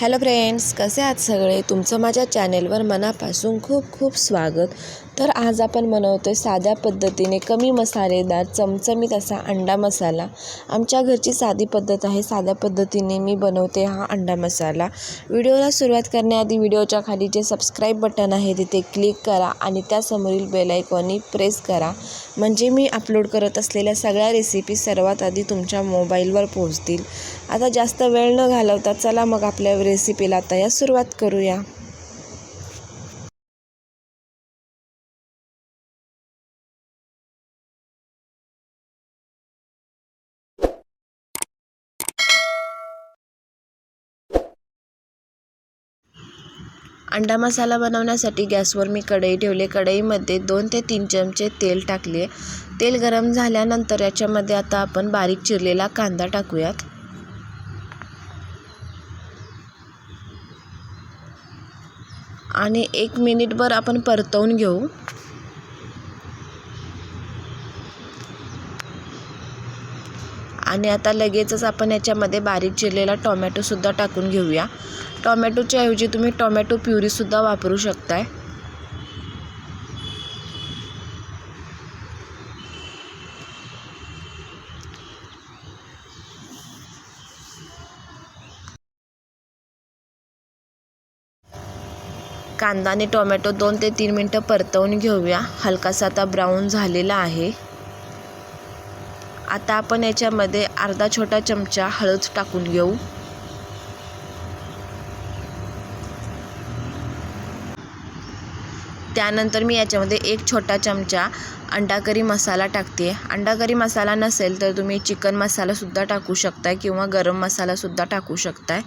Hello friends कसे आहात सगळे? तुमचं माझ्या चॅनेलवर मनापासून खूप खूप स्वागत. तर आज आपण बनवतो आहे साध्या पद्धतीने कमी मसालेदार चमचमीत असा अंडा मसाला. आमच्या घरची साधी पद्धत आहे. साध्या पद्धतीने मी बनवते हा अंडा मसाला. व्हिडिओला सुरुवात करण्याआधी व्हिडिओच्या खाली जे सबस्क्राईब बटन आहे तिथे क्लिक करा आणि त्यासमोरील बेलायकॉनी प्रेस करा. म्हणजे मी अपलोड करत असलेल्या सगळ्या रेसिपी सर्वात आधी तुमच्या मोबाईलवर पोहोचतील. आता जास्त वेळ न घालवता चला मग आपल्या रेसिपीला आता या सुरुवात करूया. अंडा मसाला बनवण्यासाठी गॅसवर मी कढई ठेवले. कढईमध्ये दोन ते तीन चमचे तेल टाकले. तेल गरम झाल्यानंतर याच्यामध्ये आता आपण बारीक चिरलेला कांदा टाकूयात. आणि एक मिनिटभर आपण परतवून घेऊ. आणि आता लगेचच आपण याच्यामध्ये बारीक चिरलेला टोमॅटोसुद्धा टाकून घेऊया. टोमॅटोच्या ऐवजी तुम्ही टोमॅटो प्युरीसुद्धा वापरू शकताय. कांदा आणि टोमॅटो दोन ते तीन मिनटं परतवून घेऊया. हलकासा आता ब्राऊन झालेला आहे. आता आपण याच्यामध्ये अर्धा छोटा चमचा हळद टाकून घेऊ. त्यानंतर मी याच्यामध्ये एक छोटा चमचा अंडा करी मसाला टाकते. अंडा करी मसाला नसेल तर तुम्ही चिकन मसालासुद्धा टाकू शकताय किंवा गरम मसालासुद्धा टाकू शकताय.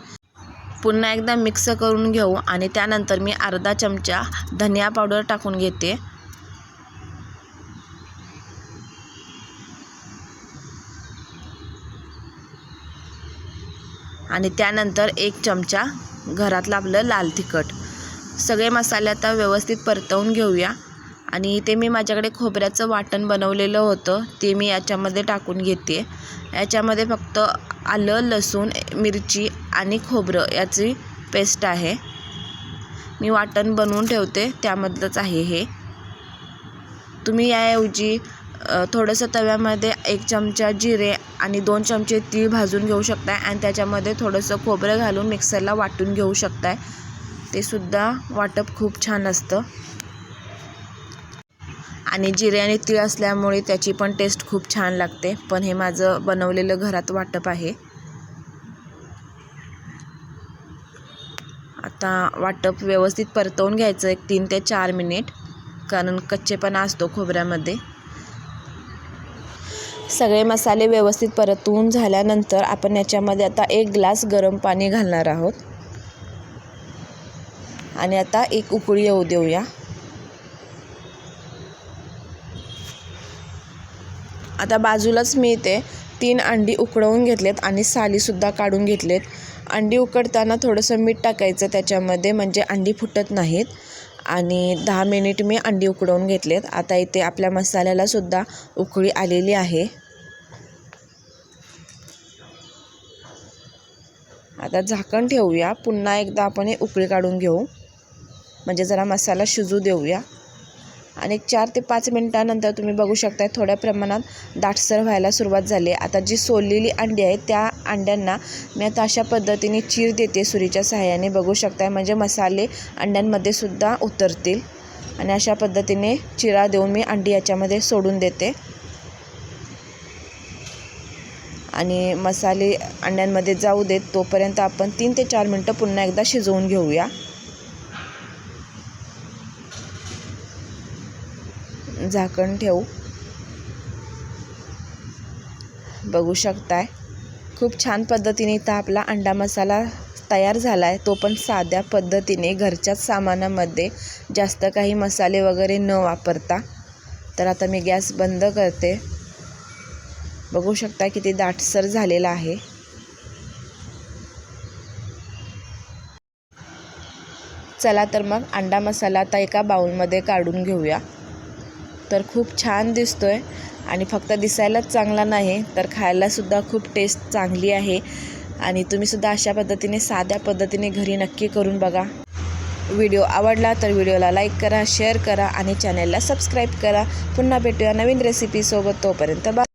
पुन्हा एकदा मिक्स करून घेऊ आणि त्यानंतर मी अर्धा चमचा धनिया पावडर टाकून घेते. आणि त्यानंतर एक चमचा घरातलं आपलं लाल तिखट. सगळे मसाले आता व्यवस्थित परतवून घेऊया. आणि ते मी माझ्याकडे खोबऱ्याचं वाटण बनवलेलं होतं ते मी याच्यामध्ये टाकून घेते. याच्यामध्ये फक्त आलं लसूण मिरची आणि खोबरं याची पेस्ट आहे. मी वाटण बनवून ठेवते त्यामधलंच आहे हे. तुम्ही याऐवजी थोडंसं तव्यामध्ये एक चमचा जिरे आणि दोन चमचे तीळ भाजून घेऊ शकताय आणि त्याच्यामध्ये थोडंसं खोबरं घालून मिक्सरला वाटून घेऊ शकताय. ते सुद्धा वाटप खूप छान असतं. आणि जिरे आणि तीळ असल्यामुळे त्याची पण टेस्ट खूप छान लागते. पण हे माझं बनवलेलं घरात वाटप आहे. आता वाटप व्यवस्थित परतवून घ्यायचं एक तीन ते चार मिनिट. कारण कच्चेपणा असतो खोबऱ्यामध्ये. सगळे मसाले व्यवस्थित परतवून झाल्यानंतर आपण याच्यामध्ये आता एक ग्लास गरम पाणी घालणार आहोत. आणि आता एक उकळी येऊ देऊया. आता बाजूलाच मी इथे तीन अंडी उकडवून घेतलेत आणि सालीसुद्धा काढून घेतलेत. अंडी उकडताना थोडंसं मीठ टाकायचं त्याच्यामध्ये म्हणजे अंडी फुटत नाहीत. आणि दहा मिनिट मी अंडी उकडवून घेतलेत. आता इथे आपल्या मसाल्यालासुद्धा उकळी आलेली आहे. आता झाकण ठेवूया. पुन्हा एकदा आपण हे उकळी काढून घेऊ. म्हणजे जरा मसाला शिजू देऊया. आणि चार ते पाच मिनटानंतर तुम्ही बघू शकता थोड्या प्रमाणात दाटसर व्हायला सुरुवात झाली आता जी सोललेली अंडी आहेत त्या अंड्यांना मी आता अशा पद्धतीने चीर देते सुरीच्या सहाय्याने. बघू शकताय म्हणजे मसाले अंड्यांमध्ये सुद्धा उतरतील. आणि अशा पद्धतीने चिरा देऊन मी अंडी याच्यामध्ये सोडून देते. आणि मसाले अंड्यांमध्ये जाऊ देत तोपर्यंत आपण तीन ते चार मिनटं पुन्हा एकदा शिजवून घेऊया. झाकण ठेवू. बघू शकताय खूप छान पद्धतीने इथं आपला अंडा मसाला तयार झाला आहे तो पण साध्या पद्धतीने घरच्याच सामानामध्ये जास्त काही मसाले वगैरे न वापरता. तर आता मी गॅस बंद करते. बघू शकता किती दाटसर झालेला आहे. चला तर मग अंडा मसाला आता एका बाउलमध्ये काढून घेऊया. तर खूप छान दिसतो आहे आणि फक्त दिसायलाच चांगला नाही तर खायलासुद्धा खूप टेस्ट चांगली आहे. आणि तुम्हीसुद्धा अशा पद्धतीने साध्या पद्धतीने घरी नक्की करून बघा. व्हिडिओ आवडला तर व्हिडिओला लाईक करा शेअर करा आणि चॅनलला सबस्क्राईब करा. पुन्हा भेटूया नवीन रेसिपीसोबत तोपर्यंत बा